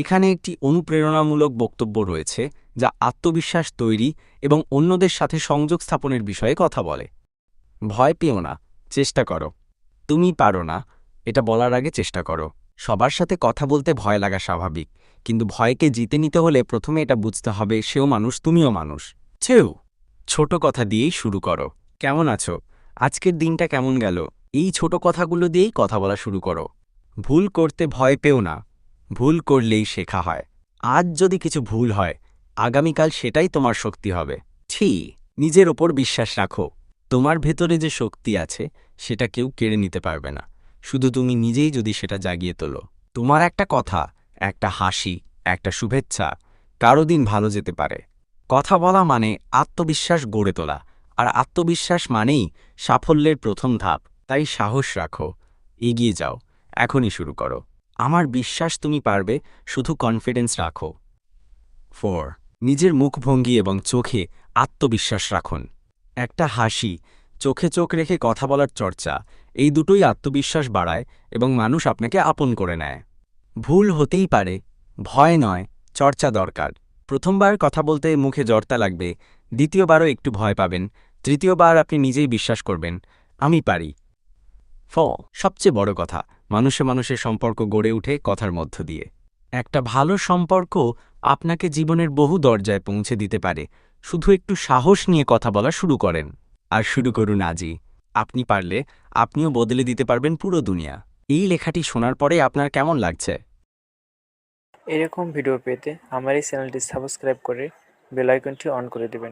এখানে একটি অনুপ্রেরণামূলক বক্তব্য রয়েছে, যা আত্মবিশ্বাস তৈরি এবং অন্যদের সাথে সংযোগ স্থাপনের বিষয়ে কথা বলে। ভয় পেও না, চেষ্টা করো। তুমি পারো না, এটা বলার আগে চেষ্টা করো। সবার সাথে কথা বলতে ভয় লাগা স্বাভাবিক, কিন্তু ভয়কে জিতে নিতে হলে প্রথমে এটা বুঝতে হবে, সেও মানুষ, তুমিও মানুষ। ছেও ছোট কথা দিয়েই শুরু করো। কেমন আছো? আজকের দিনটা কেমন গেল? এই ছোট কথাগুলো দিয়েই কথা বলা শুরু করো। ভুল করতে ভয় পেও না। ভুল করলেই শেখা হয়। আজ যদি কিছু ভুল হয়, আগামীকাল সেটাই তোমার শক্তি হবে। ছি, নিজের ওপর বিশ্বাস রাখো। তোমার ভেতরে যে শক্তি আছে, সেটা কেউ কেড়ে নিতে পারবে না। শুধু তুমি নিজেই যদি সেটা জাগিয়ে তোলো। তোমার একটা কথা, একটা হাসি, একটা শুভেচ্ছা, কারও দিন ভালো যেতে পারে। কথা বলা মানে আত্মবিশ্বাস গড়ে তোলা। আর আত্মবিশ্বাস মানেই সাফল্যের প্রথম ধাপ। তাই সাহস রাখো। এগিয়ে যাও। এখনই শুরু করো। আমার বিশ্বাস তুমি পারবে, শুধু কনফিডেন্স রাখো। ফোর নিজের মুখভঙ্গি এবং চোখে আত্মবিশ্বাস রাখুন। একটা হাসি, চোখে চোখ রেখে কথা বলার চর্চা, এই দুটোই আত্মবিশ্বাস বাড়ায় এবং মানুষ আপনাকে আপন করে নেয়। ভুল হতেই পারে, ভয় নয়, চর্চা দরকার। প্রথমবার কথা বলতে মুখে জড়তা লাগবে, দ্বিতীয়বারও একটু ভয় পাবেন, তৃতীয়বার আপনি নিজেই বিশ্বাস করবেন, আমি পারি। ফ সবচেয়ে বড় কথা মানুষে মানুষের সম্পর্ক গড়ে উঠে কথার মধ্য দিয়ে। একটা ভালো সম্পর্ক আপনাকে জীবনের বহু দরজায় পৌঁছে দিতে পারে। শুধু একটু সাহস নিয়ে কথা বলা শুরু করেন। আর শুরু করুন আজই। আপনি পারলে আপনিও বদলে দিতে পারবেন পুরো দুনিয়া। এই লেখাটি শোনার পরে আপনার কেমন লাগছে? এরকম ভিডিও পেতে আমার এই চ্যানেলটি সাবস্ক্রাইব করে বেল আইকনটি অন করে দেবেন।